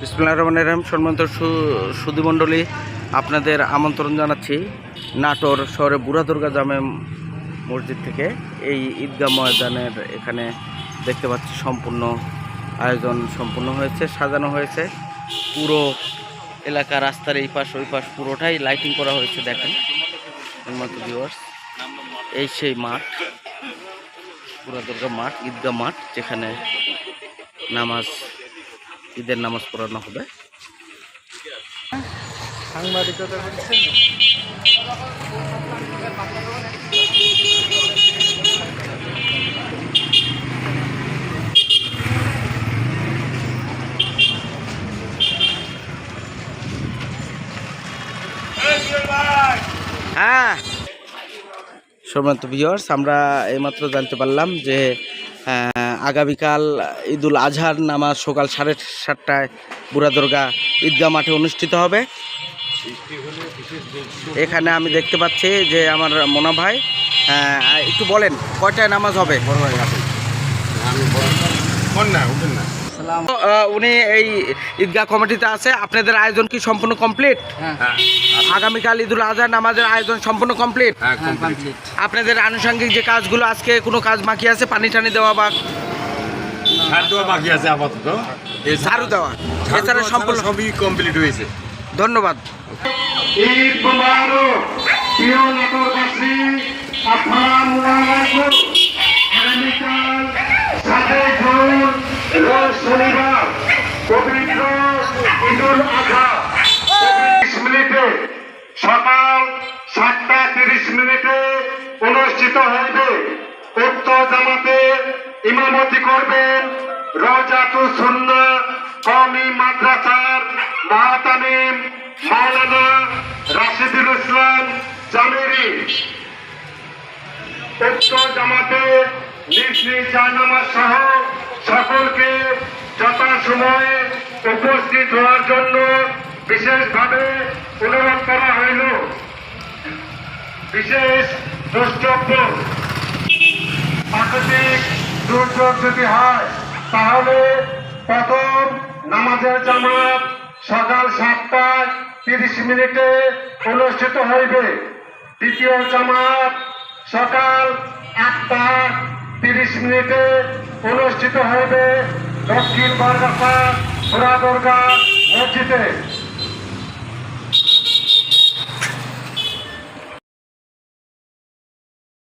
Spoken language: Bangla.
বিসমুল্লাহ রহমান রহিম। সম্মানিত সুধীমণ্ডলী আপনাদের আমন্ত্রণ জানাচ্ছি নাটোর শহরে বুড়া দুর্গা জামে মসজিদ থেকে। এই ঈদগাহ ময়দানের এখানে দেখতে পাচ্ছি সম্পূর্ণ আয়োজন সম্পূর্ণ হয়েছে, সাজানো হয়েছে। পুরো এলাকা রাস্তার এই পাশ, ওই পাশ পুরোটাই লাইটিং করা হয়েছে, দেখেন। মতো ভিউয়ার্স এই সেই মাঠ বুড়া দুর্গা মাঠ, ঈদগাহ মাঠ, যেখানে নামাজ ঈদের নামাজ পড়ানো হবে। সাংবাদিকতা করছেন হ্যাঁ সম্মানিত ভিউয়ার্স আমরা এইমাত্র জানতে পারলাম যে আগামীকাল ঈদুল আজহার নামাজ সকাল সাড়ে সাতটায় বুড়া দুর্গা ঈদগাহ মাঠে অনুষ্ঠিত হবে। এখানে আমি দেখতে পাচ্ছি যে আমার মোনা ভাই একটু বলেন কয়টায় নামাজ হবে? সালাম আহ, উনি এই ঈদগাহ কমিটিতে আছে। আপনাদের আয়োজন কি সম্পূর্ণ কমপ্লিট হ্যাঁ। আগামীকাল ঈদুল আজহার নামাজের আয়োজন সম্পূর্ণ কমপ্লিট হ্যাঁ আপনাদের আনুষঙ্গিক যে কাজগুলো আজকে কোনো কাজ বাকি আছে? পানি টানি দেওয়া বা সার দেওয়া বাকি আছে আপাতত। ঝাড়ু দেওয়া। এছাড়া সম্পূর্ণ সবই কমপ্লিট হয়েছে। ধন্যবাদ। অনুষ্ঠিত হইবে। উক্ত জামাতে ইমামতি করবেন রজাতু সুন্না কমি মাদ্রাসার মাহতামিম মাওলানা রাশিদুল ইসলাম জামেরি। উক্ত জামাতে নিজ নিজ জায়নামাজ সহ সকলকে যথাসময়ে উপস্থিত হওয়ার জন্য বিশেষভাবে অনুরোধ করা হইল। বিশেষ দ্রষ্টব্য প্রাকৃতিক দুর্যোগ যদি হয়, তাহলে প্রথম নামাজের জামাত সকাল সাতটায় তিরিশ মিনিটে অনুষ্ঠিত হইবে। দ্বিতীয় জামাত সকাল আটটা তিরিশ মিনিটে অনুষ্ঠিত হইবে দক্ষিণ বরগাছা ঘোড়া দুর্গা মসজিদে।